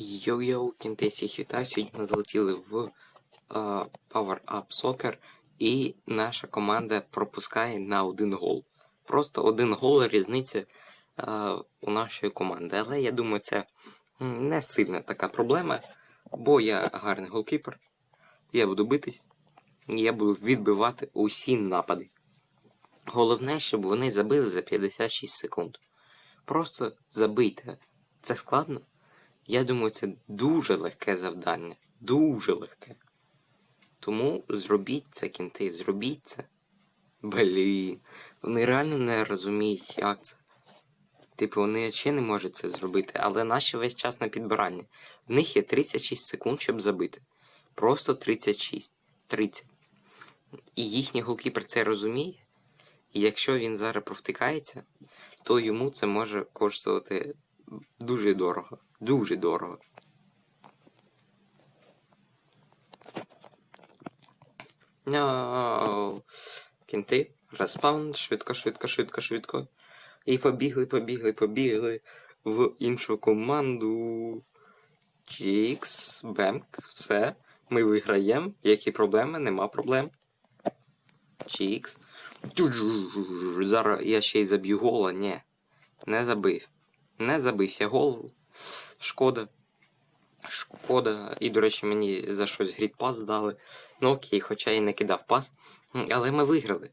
Йоу-йоу, кінти всіх вітаю. Сьогодні ми залетіли в е, Power Up Soccer і наша команда пропускає на один гол. Просто один гол різниця е, у нашої команди. Але я думаю, це не сильна така проблема, бо я гарний голкіпер. Я буду битись, я буду відбивати усі напади. Головне, щоб вони забили за 56 секунд. Просто забийте. Це складно? Я думаю, це дуже легке завдання. Дуже легке. Тому зробіть це, кінти, зробіть це. Блін. Вони реально не розуміють, як це. Типу, вони ще не можуть це зробити, але наші весь час на підбиранні. В них є 36 секунд, щоб забити. Просто 36. 30. І їхній голкіпер це розуміє. І якщо він зараз провтикається, то йому це може коштувати дуже дорого. Дуже дорого. No. Кінти. Респаун. Швидко, швидко, швидко, швидко. І побігли, побігли, побігли в іншу команду. Чікс, бемк, все. Ми виграємо. Які проблеми? Нема проблем. Чікс. Зараз я ще й заб'ю гола. Ні. Не забив. Не забився гол. Шкода. Шкода. І, до речі, мені за щось грід пас дали. Ну окей, хоча і не кидав пас. Але ми виграли.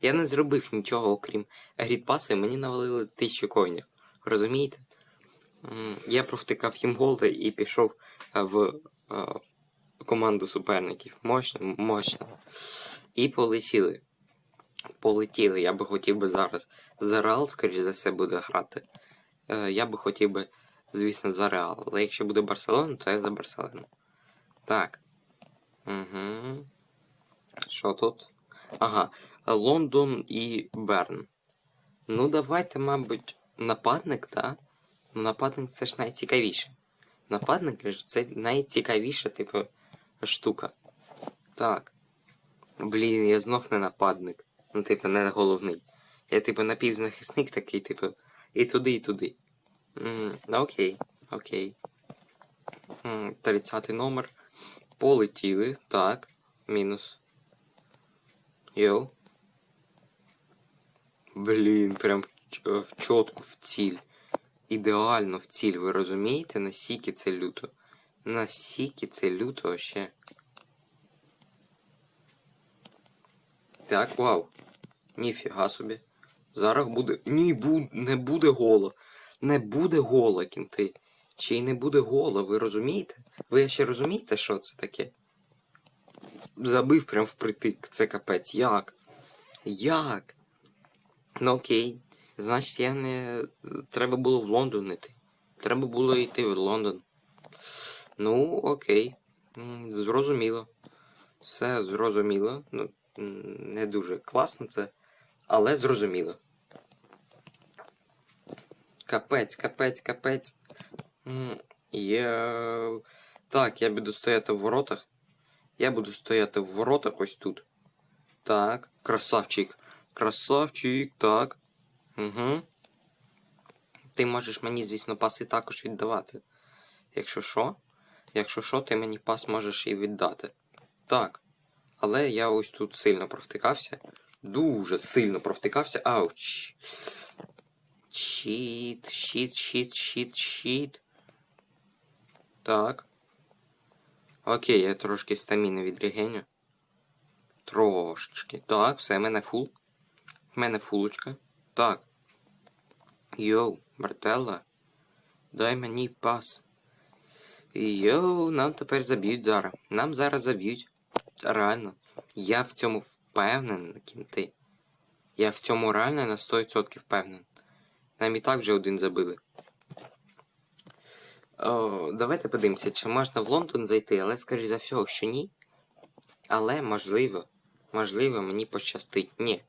Я не зробив нічого, окрім грід пасу, і мені навалили тисячу коїнів. Розумієте? Я провтикав їм голди і пішов е, в е, команду суперників. Мощно, мощно. І полетіли. Полетіли. Я би хотів би зараз за Реал, скоріш за все, буде грати. Е, Я би хотів би, звісно, за Реал. Але якщо буде Барселона, то я за Барселону. Так. Угу. Що тут? Ага. Лондон і Берн. Ну, давайте, мабуть, нападник, так? Ну, нападник це ж найцікавіше. Нападник це найцікавіша, типу, штука. Так. Блін, я знов не нападник. Ну, типу, не головний. Я, типу, напівзахисник такий, типу, і туди, і туди. Ну, окей, окей. М, 30 номер. Полетіли. Так. Мінус. Йоу. Блін, прям в чотку, в ціль. Ідеально в ціль, ви розумієте? Насіки це люто. Насіки це люто ще. Так, вау. Ніфіга собі. Зараз буде. Ні, бу... не буде гола. Не буде гола, кінти. Ще й не буде гола, ви розумієте? Ви ще розумієте, що це таке? Забив прям впритик, це капець. Як? Як? Ну окей. Значить, я не. Треба було в Лондон йти. Треба було йти в Лондон. Ну, окей. Зрозуміло. Все зрозуміло. Ну, не дуже класно це, але зрозуміло. Капець, капець, капець. Я... Так, я буду стояти в воротах. Я буду стояти в воротах ось тут. Так, красавчик. Красавчик, так. Угу. Ти можеш мені, звісно, паси також віддавати. Якщо що, якщо що, ти мені пас можеш і віддати. Так. Але я ось тут сильно провтикався. Дуже сильно провтикався. Ауч. Щіт, щіт, щіт, щіт, щіт. Так. Окей, я трошки стаміни відрегеню. Трошечки. Так, все, мене фул. В мене фулочка. Так. Йоу, брателла. Дай мені пас. Йоу, нам тепер заб'ють зараз. Нам зараз заб'ють. Реально. Я в цьому впевнений, кінти. Я в цьому реально на 100% впевнений. Нам і так вже один забили. О, давайте подивимося, чи можна в Лондон зайти, але скоріш за всього, що ні. Але можливо, можливо, мені пощастить. Ні.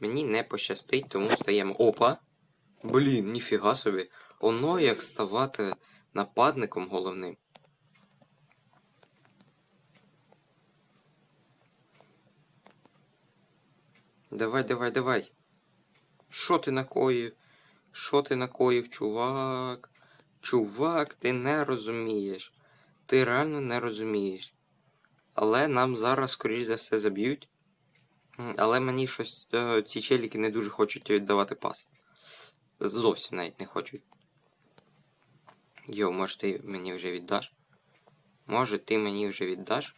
Мені не пощастить, тому стаємо. Опа! Блін, ніфіга собі. Оно як ставати нападником головним. Давай, давай, давай. Що ти накоїв? Що ти накоїв, чувак? Чувак, ти не розумієш. Ти реально не розумієш. Але нам зараз, скоріш за все, заб'ють. Але мені щось е, ці челіки не дуже хочуть віддавати пас. Зовсім навіть не хочуть. Йо, може ти мені вже віддаш? Може ти мені вже віддаш?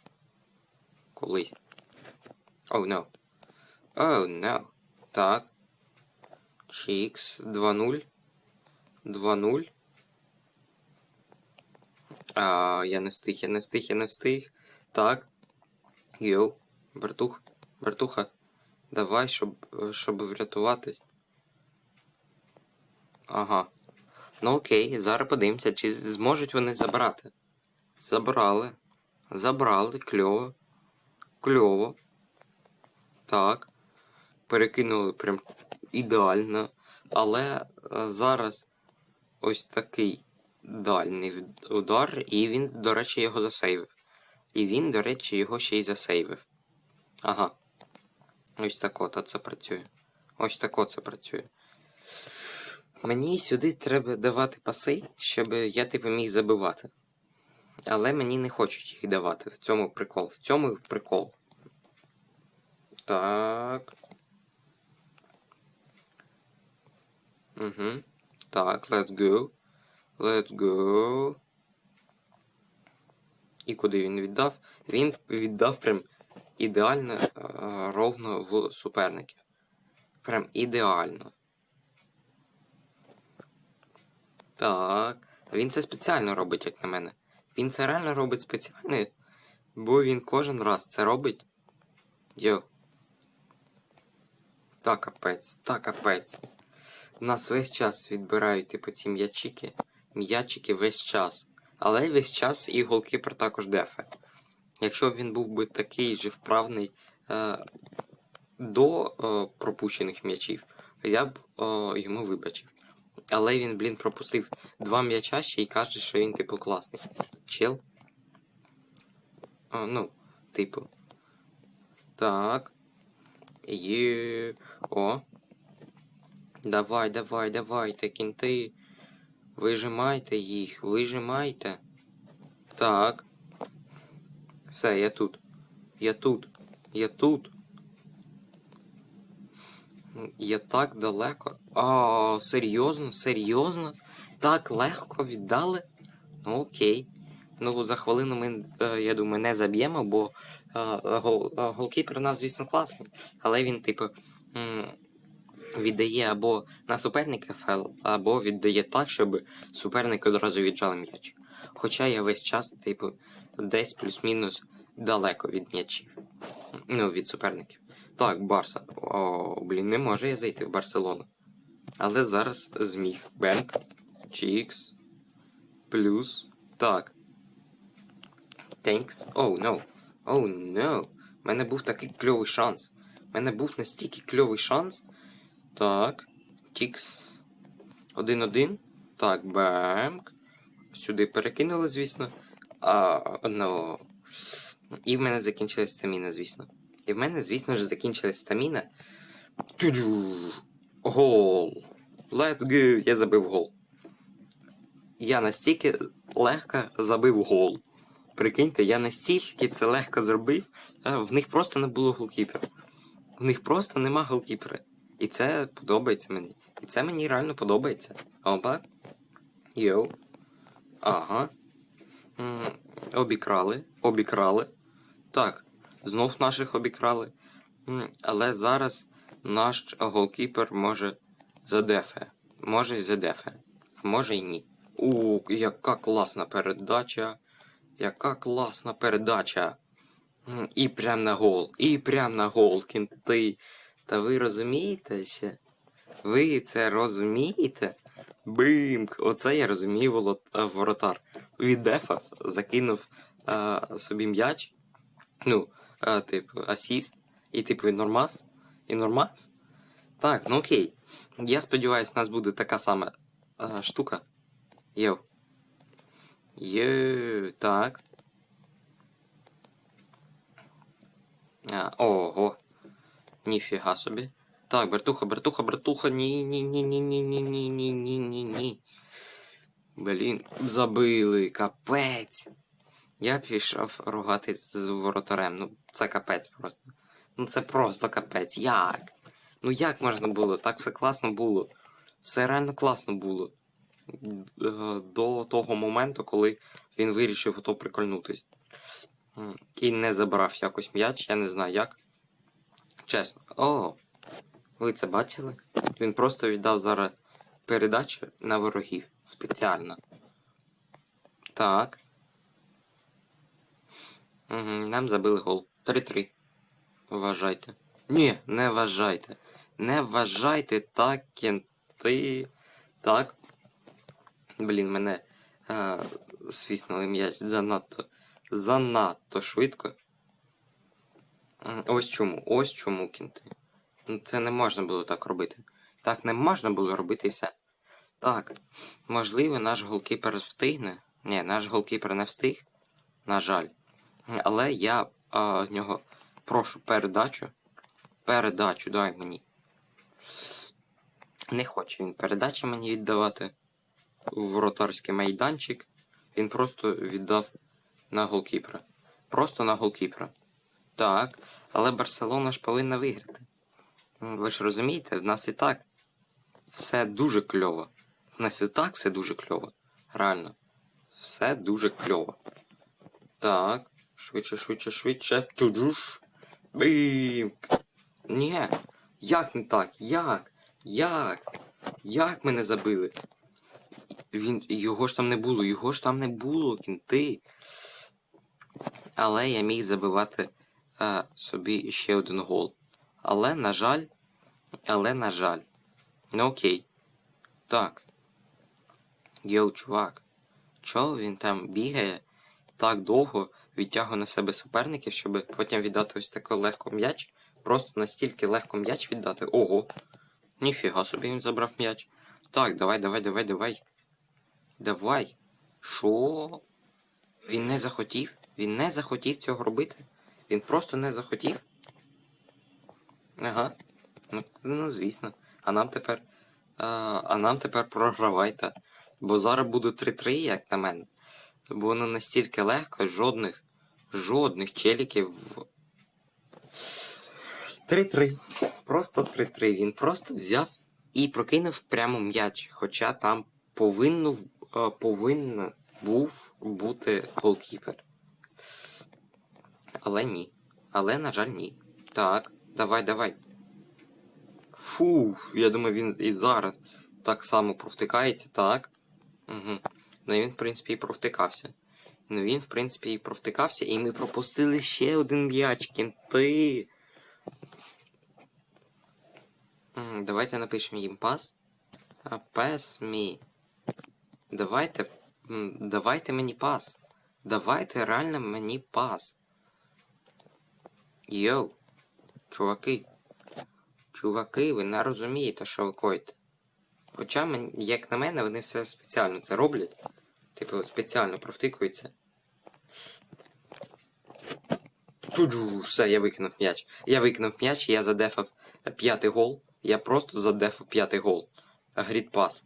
Колись. Oh no. Oh no. Так. Чікс 2-0. 2-0. А, я не встиг, я не встиг, я не встиг. Так. Йоу. Братух. Братуха. Давай, щоб, щоб врятуватись. Ага. Ну окей, зараз подивимося, чи зможуть вони забрати. Забрали. Забрали, кльово. Кльово. Так. Перекинули прям ідеально. Але е, зараз ось такий дальний удар, і він, до речі, його засейвив. І він, до речі, його ще й засейвив. Ага. Ось так от це працює. Ось так от це працює. Мені сюди треба давати паси, щоб я типу міг забивати. Але мені не хочуть їх давати. В цьому прикол. В цьому прикол. Так. Угу. Так, let's go. Let's go. І куди він віддав? Він віддав прям ідеально е, ровно в суперників. Прям ідеально. Так. Він це спеціально робить, як на мене. Він це реально робить спеціально, бо він кожен раз це робить. Йо. Та капець, та капець. У нас весь час відбирають, типу, ці м'ячики. М'ячики весь час. Але весь час і голкіпер також дефе. Якщо б він був би такий же вправний е, до е, пропущених м'ячів, я б е, йому вибачив. Але він, блін, пропустив два м'яча ще й каже, що він, типу, класний. Чел. А, ну, типу. Так. Є. О. Давай, давай, давайте, кінти. Вижимайте їх, вижимайте. Так. Все, я тут. Я тут. Я тут. Я так далеко. А, серйозно, серйозно? Так легко віддали? Ну окей. Ну, за хвилину ми, е, я думаю, не заб'ємо, бо е, гол, е, голкіпер у нас, звісно, класний. Але він, типу, віддає або на суперника фел, або віддає так, щоб суперники одразу віджали м'яч. Хоча я весь час, типу, десь плюс-мінус далеко від м'ячів. Ну, від суперників. Так, Барса. О, блін, не може я зайти в Барселону. Але зараз зміг. Бенк. Чікс. Плюс. Так. Thanks. Oh, no. Oh, no. У мене був такий кльовий шанс. У мене був настільки кльовий шанс. Так. Чікс. Один-один. Так, бемк. Сюди перекинули, звісно. А, ну. І в мене закінчилась стаміна, звісно. І в мене, звісно ж, закінчилась стаміна. Гол. Let's go. Я забив гол. Я настільки легко забив гол. Прикиньте, я настільки це легко зробив, в них просто не було голкіпера. В них просто нема голкіпера. І це подобається мені. І це мені реально подобається. Опа. Йоу. Ага. Обікрали. Обікрали. Так. Знов наших обікрали. Але зараз наш голкіпер може задефе. Може і задефе. А може й ні. У, яка класна передача. Яка класна передача. І прям на гол. І прям на гол, кінти. Та ви розумієте ще? Ви це розумієте? Бимк! Оце я розумію е, воротар. Від дефа закинув е, собі м'яч. Ну, е, типу, асіст. І типу і нормас. І нормас. Так, ну окей. Я сподіваюся, у нас буде така сама е, штука. Йоу. Є, так. А, ого. Ніфіга собі. Так, братуха, братуха, братуха, ні, ні, ні, ні, ні, ні, ні, ні, ні, ні, ні. Блін, забили, капець. Я пішов ругатись з воротарем. Ну, це капець просто. Ну це просто капець. Як? Ну як можна було? Так все класно було. Все реально класно було. Е, До того моменту, коли він вирішив ото прикольнутись. І не забрав якось м'яч, я не знаю як. Чесно. О! Ви це бачили? Він просто віддав зараз передачу на ворогів. Спеціально. Так. Угу, нам забили гол. 3-3. Вважайте. Ні, не вважайте. Не вважайте так, кенти. Так. Блін, мене е, свіснули м'яч занадто. Занадто швидко. Ось чому, ось чому кінти. Ну, Це не можна було так робити. Так не можна було робити все. Так, можливо, наш голкіпер встигне. Ні, наш голкіпер не встиг. На жаль. Але я а, в нього прошу передачу. Передачу дай мені. Не хоче він передачі мені віддавати в воротарський майданчик. Він просто віддав на голкіпера. Просто на голкіпера. Так, але Барселона ж повинна виграти. Ви ж розумієте, в нас і так все дуже кльово. В нас і так все дуже кльово. Реально. Все дуже кльово. Так. Швидше, швидше, швидше. Чуджуш. Бім. Ні. Як не так? Як? Як? Як мене забили? Він. Його ж там не було, його ж там не було, кінти. Але я міг забивати е, собі ще один гол. Але, на жаль. Але, на жаль. Ну окей. Так. Йоу, чувак. Чого він там бігає так довго, відтягує на себе суперників, щоб потім віддати ось таке легко м'яч? Просто настільки легко м'яч віддати. Ого. Ніфіга собі він забрав м'яч. Так, давай, давай, давай, давай. Давай. Що? Він не захотів? Він не захотів цього робити? Він просто не захотів? Ага. Ну, ну звісно. А нам тепер. А, а нам тепер програвайте. Бо зараз буде 3-3, як на мене. Бо воно настільки легко, жодних. Жодних челіків. 3-3. Просто 3-3. Він просто взяв і прокинув прямо м'яч. Хоча там повинно, а, повинен був бути голкіпер. Але ні. Але, на жаль, ні. Так, давай, давай. Фу, я думаю, він і зараз так само провтикається, так. Угу. Ну він, в принципі, і провтикався. Ну він, в принципі, і провтикався, і ми пропустили ще один м'яч, кінти. Давайте напишемо їм пас. А пес мій. Давайте. Давайте мені пас. Давайте реально мені пас. Йоу. Чуваки. Чуваки, ви не розумієте, що ви коїте. Хоча, як на мене, вони все спеціально це роблять. Типу, спеціально провтикуються. Чуджу, все, я викинув м'яч. Я викинув м'яч, я задефав п'ятий гол. Я просто задефав п'ятий гол. Грід пас.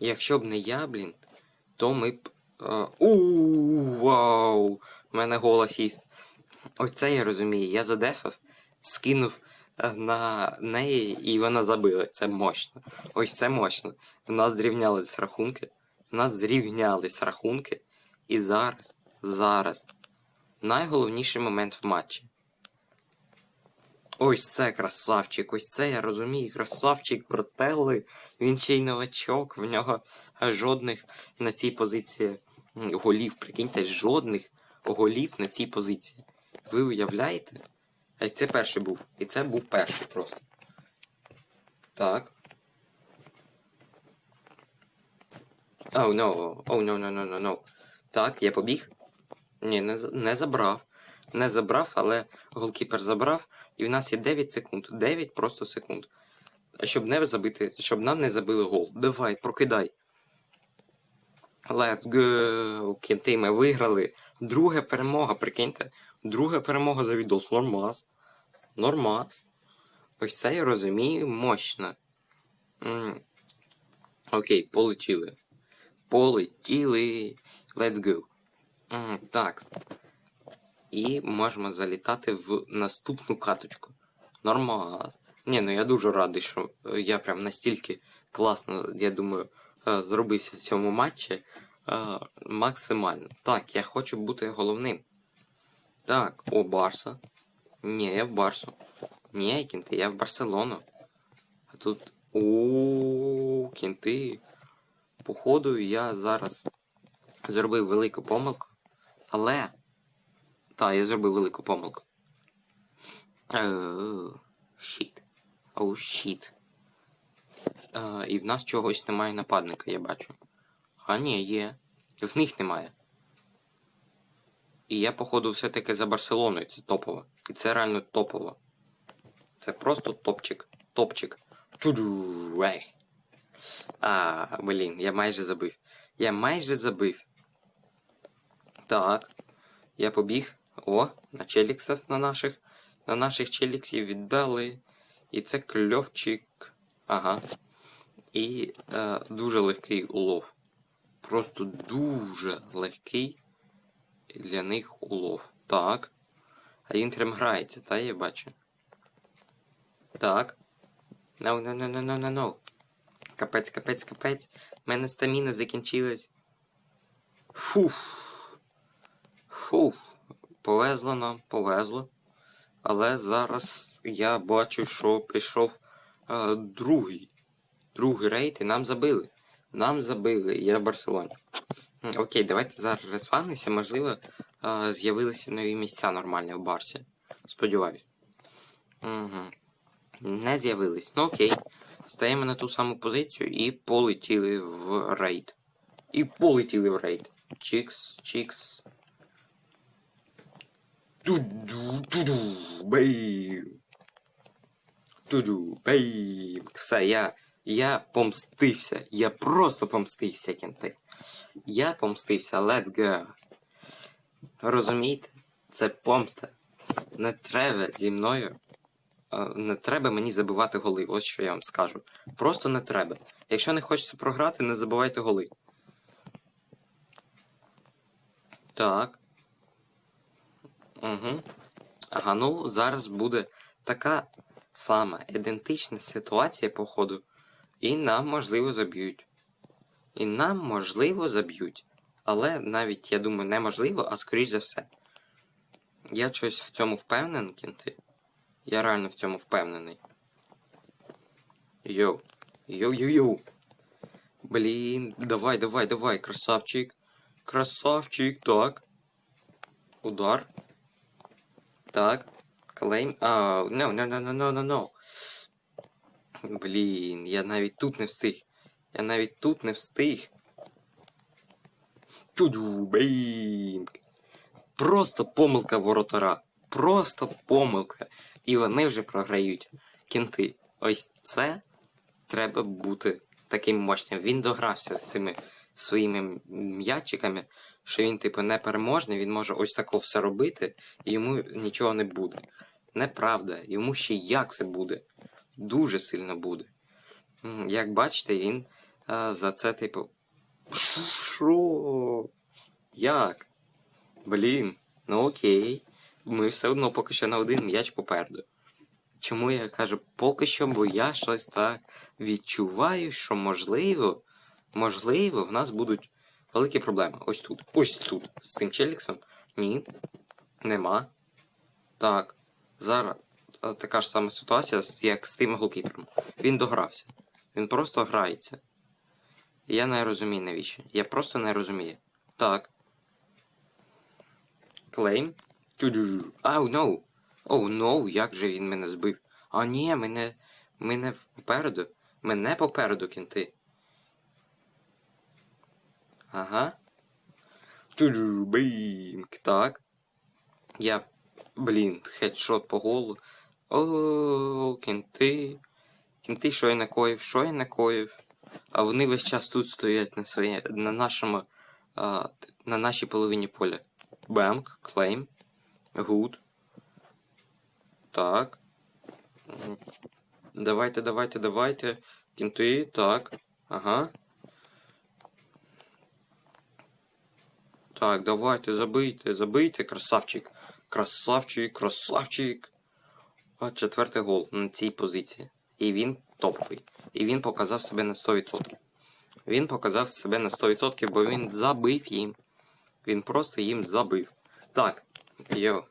Якщо б не я, блін, то ми б. е, Ууу, вау! У мене гол асіст. Ось це я розумію. Я задефав, скинув е, на неї, і вона забила. Це мощно. Ось це мощно. У нас зрівнялись рахунки. У нас зрівнялись рахунки. І зараз, зараз. Найголовніший момент в матчі. Ось це красавчик, ось це я розумію, красавчик брателли. Він ще й новачок, в нього жодних на цій позиції голів. Прикиньте, жодних голів на цій позиції. Ви уявляєте? А це перший був. І це був перший просто. Так. Oh no, no, no, no, no, no. Так, я побіг. Ні, не, не забрав. Не забрав, але голкіпер забрав. І в нас є 9 секунд. 9 просто секунд. Щоб не забити, щоб нам не забили гол. Давай, прокидай. Let's go. Кінти ми виграли. Друга перемога, прикиньте. Друга перемога за відос. Нормас. Нормас. Ось це я розумію мощно. М. Окей, полетіли. Полетіли. Let's go. М, так. І можемо залітати в наступну каточку. Нормально. Ні, ну я дуже радий, що е, я прям настільки класно, я думаю, е, зробився в цьому матчі. е, Максимально. Так, я хочу бути головним. Так, о, Барса. Ні, я в Барсу. Ні, кінти, я в Барселону. А тут. О, кінти. Походу, я зараз зробив велику помилку. Але. Так, я зробив велику помилку. Щіт. Оу, щіт. Е, І в нас чогось немає нападника, я бачу. А ні, є. В них немає. І я, походу, все-таки за Барселоною. Це топово. І це реально топово. Це просто топчик. Топчик. Ей. А, блін, я майже забив. Я майже забив. Так. Я побіг. О, на челіксах на наших. На наших челіксів віддали. І це кльовчик. Ага. І е, дуже легкий улов. Просто дуже легкий для них улов. Так. А він прям грається, та я бачу. Так. No, no, no, no, no, no, no. Капець, капець, капець. У мене стаміна закінчилась. Фух. Фух. Повезло нам, повезло. Але зараз я бачу, що прийшов е, другий. Другий рейд і нам забили. Нам забили, я в Барселоні. Окей, давайте зараз розфанися. Можливо, з'явилися нові місця нормальні в Барсі. Сподіваюсь. Угу. Не з'явились. Ну окей. Стаємо на ту саму позицію і полетіли в рейд. І полетіли в рейд. Чікс, чікс. Туду, туду, бейм. Туду, бейм. Все, я, я помстився. Я просто помстився, кінти. Я помстився, let's go. Розумієте? Це помста. Не треба зі мною. е, Не треба мені забивати голи. Ось що я вам скажу. Просто не треба. Якщо не хочеться програти, не забивайте голи. Так. Угу. Ага, ну зараз буде така сама ідентична ситуація, походу. І нам, можливо, заб'ють. І нам, можливо, заб'ють. Але навіть, я думаю, неможливо, а скоріш за все. Я щось в цьому впевнений, кінти. Я реально в цьому впевнений. Йоу. Йоу-йоу-йоу. Блін, давай, давай, давай, красавчик. Красавчик, так. Удар. Так. Клейм. А, no, no, no, no, no, no, no. Блін, я навіть тут не встиг. Я навіть тут не встиг. Бейм. Просто помилка воротара. Просто помилка. І вони вже програють. Кінти. Ось це треба бути таким мощним. Він догрався з цими своїми м'ячиками, що він, типу, непереможний, він може ось тако все робити, і йому нічого не буде. Неправда, йому ще як це буде. Дуже сильно буде. Як бачите, він а, за це, типу. Що? Як? Блін, ну окей. Ми все одно поки що на один м'яч попереду. Чому я кажу поки що, бо я щось так відчуваю, що можливо, можливо, в нас будуть великі проблеми. Ось тут. Ось тут. З цим челіксом. Ні. Нема. Так. Зараз е, така ж сама ситуація, як з тим голкіпером. Він догрався. Він просто грається. Я не розумію навіщо. Я просто не розумію. Так. Клейм. Ау, ноу. Оу, ноу, як же він мене збив. А ні, мене. Мене попереду. Мене попереду кінти. Ага. Тю-дю. Так. Я. Блін, хедшот по голу. О, кінти. Кінти, що я накоїв, що я накоїв. А вони весь час тут стоять на своє, на нашому, а, на нашій половині поля. Бенк, клейм, гуд. Так. Давайте, давайте, давайте. Кінти, так. Ага. Так, давайте, забийте, забийте, красавчик. Красавчик, красавчик. Четвертий гол на цій позиції. І він топовий. І він показав себе на 100%. Він показав себе на 100%, бо він забив їм. Він просто їм забив. Так, йо.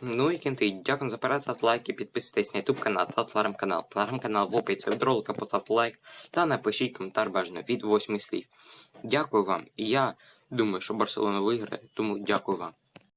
Ну і кінти, дякую за перегляд, лайки, підписуйтесь на YouTube канал та телеграм-канал. Телеграм-канал в описі від ролика, поставте лайк та напишіть коментар бажано від 8 слів. Дякую вам. І я думаю, що Барселона виграє, тому дякую вам.